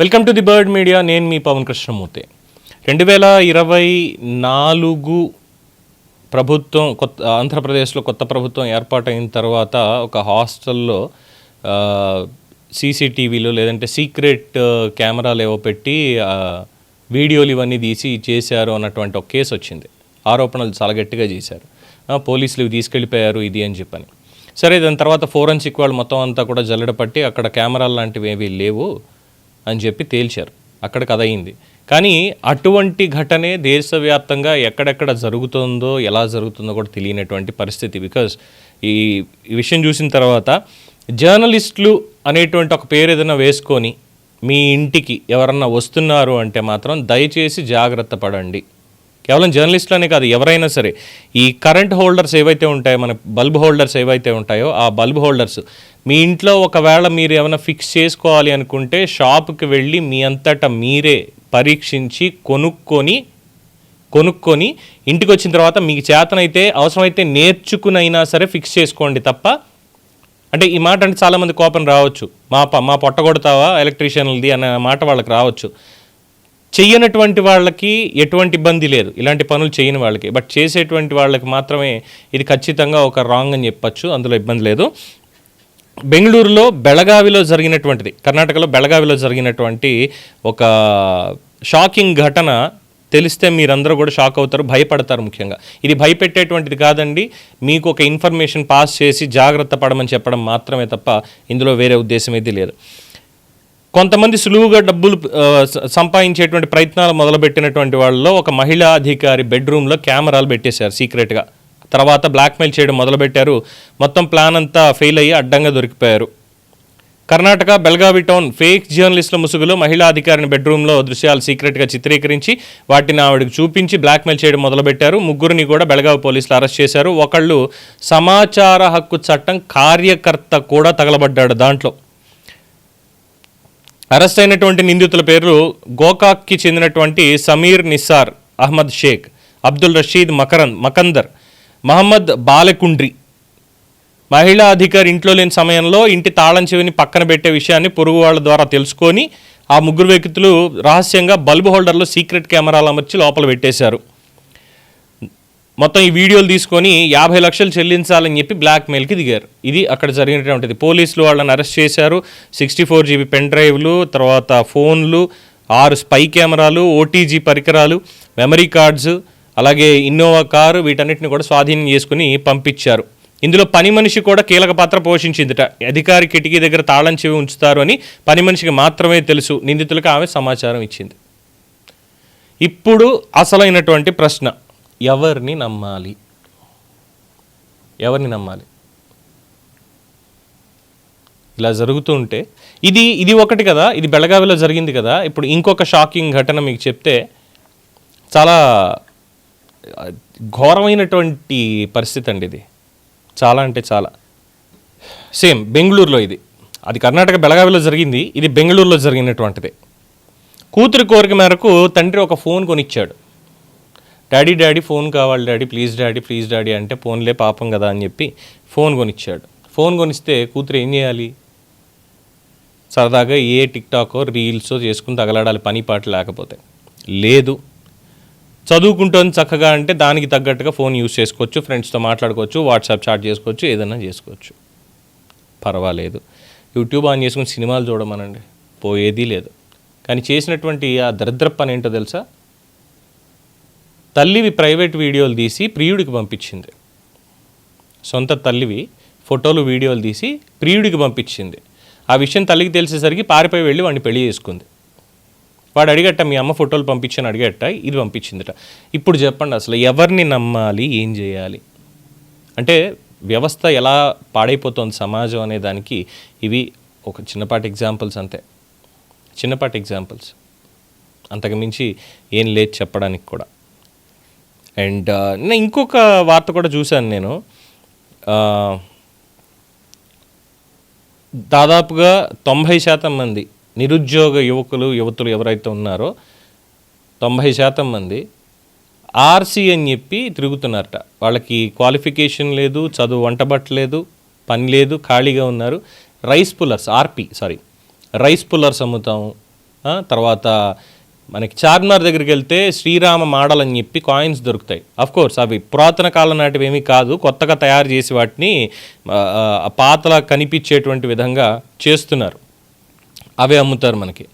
Welcome to the bird media నేను మీ పవన్ కృష్ణమూర్తి. రెండు వేల ఇరవై నాలుగు ప్రభుత్వం కొత్త ఆంధ్రప్రదేశ్లో కొత్త ప్రభుత్వం ఏర్పాటైన తర్వాత ఒక హాస్టల్లో సీసీటీవీలు లేదంటే సీక్రెట్ కెమెరాలు ఏవో పెట్టి వీడియోలు ఇవన్నీ తీసి చేశారు అన్నటువంటి ఒక కేసు వచ్చింది. ఆరోపణలు చాలా గట్టిగా చేశారు. పోలీసులు ఇవి తీసుకెళ్ళిపోయారు ఇది అని చెప్పని. సరే దాని తర్వాత ఫోరెన్సిక్ వాళ్ళు మొత్తం అంతా కూడా జల్లెడ పట్టి అక్కడ కెమెరాలు లాంటివి ఏవి లేవు. అని చెప్పి తేల్చారు. అక్కడ కథ అయింది. కానీ అటువంటి ఘటనే దేశవ్యాప్తంగా ఎక్కడెక్కడ జరుగుతుందో ఎలా జరుగుతుందో కూడా తెలియనటువంటి పరిస్థితి. బికాజ్ ఈ విషయం చూసిన తర్వాత జర్నలిస్టులు అనేటువంటి ఒక పేరు ఏదైనా వేసుకొని మీ ఇంటికి ఎవరన్నా వస్తున్నారు అంటే మాత్రం దయచేసి జాగ్రత్త పడండి. కేవలం జర్నలిస్టులనే కాదు ఎవరైనా సరే ఈ కరెంట్ హోల్డర్స్ ఏవైతే ఉంటాయో మన బల్బ్ హోల్డర్స్ ఏవైతే ఉంటాయో ఆ బల్బ్ హోల్డర్స్ మీ ఇంట్లో ఒకవేళ మీరు ఏమైనా ఫిక్స్ చేసుకోవాలి అనుకుంటే షాప్కి వెళ్ళి మీ అంతటా మీరే పరీక్షించి కొనుక్కొని కొనుక్కొని ఇంటికి వచ్చిన తర్వాత మీకు చేతనైతే అవసరమైతే నేర్చుకునైనా సరే ఫిక్స్ చేసుకోండి తప్ప అంటే ఈ మాట అంటే చాలామంది కోపం రావచ్చు. మా ప మా పొట్ట కొడతావా ఎలక్ట్రీషియన్లది అనే మాట వాళ్ళకి రావచ్చు. చెయ్యనటువంటి వాళ్ళకి ఎటువంటి ఇబ్బంది లేదు. ఇలాంటి పనులు చేయని వాళ్ళకి. బట్ చేసేటువంటి వాళ్ళకి మాత్రమే ఇది ఖచ్చితంగా ఒక రాంగ్ అని చెప్పచ్చు. అందులో ఇబ్బంది లేదు. బెంగళూరులో బెళగావిలో జరిగినటువంటిది కర్ణాటకలో బెళగావిలో జరిగినటువంటి ఒక షాకింగ్ ఘటన తెలిస్తే మీరందరూ కూడా షాక్ అవుతారు భయపడతారు ముఖ్యంగా. ఇది భయపెట్టేటువంటిది కాదండి. మీకు ఒక ఇన్ఫర్మేషన్ పాస్ చేసి జాగ్రత్త పడమని చెప్పడం మాత్రమే తప్ప ఇందులో వేరే ఉద్దేశం ఏది లేదు. కొంతమంది సులువుగా డబ్బులు సంపాదించేటువంటి ప్రయత్నాలు మొదలుపెట్టినటువంటి వాళ్ళలో ఒక మహిళా అధికారి బెడ్రూమ్లో కెమెరాలు పెట్టేశారు సీక్రెట్గా. తర్వాత బ్లాక్మెయిల్ చేయడం మొదలుపెట్టారు. మొత్తం ప్లాన్ అంతా ఫెయిల్ అయ్యి అడ్డంగా దొరికిపోయారు. కర్ణాటక బెల్గావి టౌన్ ఫేక్ జర్నలిస్టుల ముసుగులో మహిళా అధికారిని బెడ్రూమ్లో దృశ్యాలు సీక్రెట్గా చిత్రీకరించి వాటిని ఆవిడకి చూపించి బ్లాక్మెయిల్ చేయడం మొదలుపెట్టారు. ముగ్గురిని కూడా బెళగావి పోలీసులు అరెస్ట్ చేశారు. ఒకళ్ళు సమాచార హక్కు చట్టం కార్యకర్త కూడా తగలబడ్డాడు దాంట్లో. అరెస్ట్ అయినటువంటి నిందితుల పేర్లు గోకాక్కి చెందినటువంటి సమీర్ నిస్సార్ అహ్మద్ షేక్ అబ్దుల్ రషీద్ మకరన్ మకందర్ మహమ్మద్ బాలకుండ్రి. మహిళా అధికారి ఇంట్లో లేని సమయంలో ఇంటి తాళం చెవిని పక్కన పెట్టే విషయాన్ని పొరుగు వాళ్ళ ద్వారా తెలుసుకొని ఆ ముగ్గురు వ్యక్తులు రహస్యంగా బల్బ్ హోల్డర్లో సీక్రెట్ కెమెరాలు అమర్చి లోపల పెట్టేశారు. మొత్తం ఈ వీడియోలు తీసుకొని యాభై లక్షలు చెల్లించాలని చెప్పి బ్లాక్మెయిల్కి దిగారు. ఇది అక్కడ జరిగినటువంటిది. పోలీసులు వాళ్ళని అరెస్ట్ చేశారు. సిక్స్టీ ఫోర్ జీబీ పెన్ డ్రైవ్లు తర్వాత ఫోన్లు ఆరు స్పై కెమెరాలు ఓటీజీ పరికరాలు మెమరీ కార్డ్స్ అలాగే ఇన్నోవా కారు వీటన్నిటిని కూడా స్వాధీనం చేసుకుని పంపించారు. ఇందులో పని మనిషి కూడా కీలక పాత్ర పోషించిందిట. అధికారి కిటికీ దగ్గర తాళం చెవి ఉంచుతారు అని పని మనిషికి మాత్రమే తెలుసు. నిందితులకు ఆమె సమాచారం ఇచ్చింది. ఇప్పుడు అసలైనటువంటి ప్రశ్న. ఎవరిని నమ్మాలి? ఎవరిని నమ్మాలి? ఇలా జరుగుతూ ఉంటే ఇది ఇది ఒకటి కదా ఇది బెళగావిలో జరిగింది కదా ఇప్పుడు ఇంకొక షాకింగ్ ఘటన మీకు చెప్తే చాలా ఘోరమైనటువంటి పరిస్థితి అండి ఇది. చాలా అంటే చాలా. సేమ్ బెంగళూరులో ఇది. అది కర్ణాటక బెళగావిలో జరిగింది ఇది బెంగళూరులో జరిగినటువంటిది. కూతురు కోరిక మేరకు తండ్రి ఒక ఫోన్ కొనిచ్చాడు. డాడీ డాడీ ఫోన్ కావాలి daddy please daddy please daddy అంటే ఫోన్లే పాపం కదా అని చెప్పి ఫోన్ కొనిచ్చాడు. ఫోన్ కొనిస్తే కూతురు ఏం చేయాలి? సరదాగా ఏ టిక్ టాకో రీల్సో చేసుకుని తగలాడాలి పని పాట లేకపోతే. లేదు. చదువుకుంటోంది చక్కగా అంటే దానికి తగ్గట్టుగా ఫోన్ యూస్ చేసుకోవచ్చు ఫ్రెండ్స్తో మాట్లాడుకోవచ్చు వాట్సాప్ చాట్ చేసుకోవచ్చు ఏదైనా చేసుకోవచ్చు. పర్వాలేదు. యూట్యూబ్ ఆన్ చేసుకుని సినిమాలు చూడమనండి. పోయేది లేదు. కానీ చేసినటువంటి ఆ దరిద్ర పని ఏంటో తెలుసా? తల్లివి ప్రైవేట్ వీడియోలు తీసి ప్రియుడికి పంపించింది. సొంత తల్లివి ఫోటోలు వీడియోలు తీసి ప్రియుడికి పంపించింది. ఆ విషయం తల్లికి తెలిసేసరికి పారిపోయి వెళ్ళి వాడిని పెళ్ళి చేసుకుంది. వాడు అడిగట్ట మీ అమ్మ ఫోటోలు పంపించని అడిగట్ట ఇది పంపించిందట. ఇప్పుడు చెప్పండి అసలు ఎవరిని నమ్మాలి ఏం చేయాలి? అంటే వ్యవస్థ ఎలా పాడైపోతుంది సమాజం అనే దానికి ఇవి ఒక చిన్నపాటి ఎగ్జాంపుల్స్ అంతే. చిన్నపాటి ఎగ్జాంపుల్స్ అంతకుమించి ఏం లేదు చెప్పడానికి కూడా. అండ్ నేను ఇంకొక వార్త కూడా చూశాను నేను. దాదాపుగా తొంభై శాతం మంది నిరుద్యోగ యువకులు యువతులు ఎవరైతే ఉన్నారో తొంభై శాతం మంది ఆర్సీ అని చెప్పి తిరుగుతున్నారట. వాళ్ళకి క్వాలిఫికేషన్ లేదు చదువు వంటబట్టలేదు పని లేదు ఖాళీగా ఉన్నారు. రైస్ పుల్లర్స్ ఆర్పి సారీ రైస్ పుల్లర్స్ అమ్ముతాం. తర్వాత మనకి చార్మినార్ దగ్గరికి వెళ్తే శ్రీరామ మాడల్ అని చెప్పి కాయిన్స్ దొరుకుతాయి. అఫ్ కోర్స్ అవి పురాతన కాలం నాటివి ఏమీ కాదు. కొత్తగా తయారు చేసి వాటిని పాతల కనిపించేటువంటి విధంగా చేస్తున్నారు. అవే అమ్ముతారు మనకి.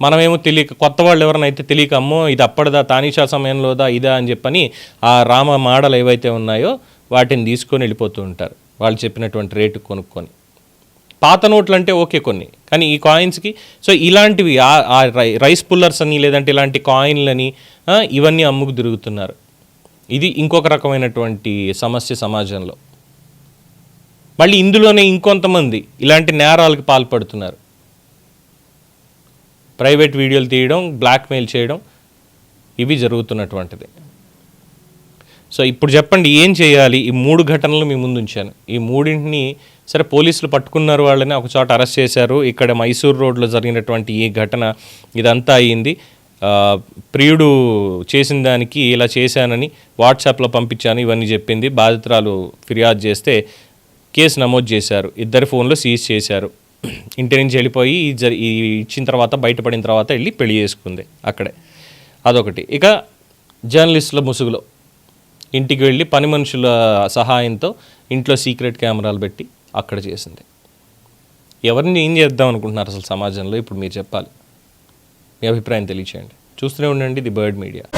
మనమేమో తెలియక కొత్త వాళ్ళు ఎవరినైతే తెలియక అమ్మో ఇది అప్పటిదా తానీషా సమయంలోదా ఇదా అని చెప్పని ఆ రామ మాడలు ఏవైతే ఉన్నాయో వాటిని తీసుకొని వెళ్ళిపోతూ ఉంటారు. వాళ్ళు చెప్పినటువంటి రేటు కొనుక్కొని. పాత నోట్లు అంటే ఓకే కొన్ని కానీ ఈ కాయిన్స్కి సో ఇలాంటివి ఆ- రై రైస్ పుల్లర్స్ అని లేదంటే ఇలాంటి కాయిన్లని ఇవన్నీ అమ్ముకు తిరుగుతున్నారు. ఇది ఇంకొక రకమైనటువంటి సమస్య సమాజంలో. మళ్ళీ ఇందులోనే ఇంకొంతమంది ఇలాంటి నేరాలకు పాల్పడుతున్నారు. ప్రైవేట్ వీడియోలు తీయడం బ్లాక్మెయిల్ చేయడం ఇవి జరుగుతున్నటువంటిది. సో ఇప్పుడు చెప్పండి ఏం చేయాలి? ఈ మూడు ఘటనలు మీ ముందు ఉంచాను. ఈ మూడింటిని సరే పోలీసులు పట్టుకున్నారు వాళ్ళని ఒక చోట అరెస్ట్ చేశారు. ఇక్కడ మైసూర్ రోడ్లో జరిగినటువంటి ఈ ఘటన ఇదంతా అయ్యింది. ప్రియుడు చేసిన దానికి ఇలా చేశానని వాట్సాప్లో పంపించాను ఇవన్నీ చెప్పింది. బాధితురాలు ఫిర్యాదు చేస్తే కేసు నమోదు చేశారు. ఇద్దరి ఫోన్లో సీజ్ చేశారు. ఇంటి నుంచి వెళ్ళిపోయి జరి ఈ ఇచ్చిన తర్వాత బయటపడిన తర్వాత వెళ్ళి పెళ్ళి చేసుకుంది అక్కడే. అదొకటి. ఇక జర్నలిస్టుల ముసుగులో. ఇంటికి వెళ్ళి పని మనుషుల సహాయంతో ఇంట్లో సీక్రెట్ కెమెరాలు పెట్టి అక్కడ చేసింది. ఎవరిని ఏం చేద్దాం అనుకుంటున్నారు అసలు సమాజంలో? ఇప్పుడు మీరు చెప్పాలి. మీ అభిప్రాయం తెలియచేయండి. చూస్తూనే ఉండండి. The bird media.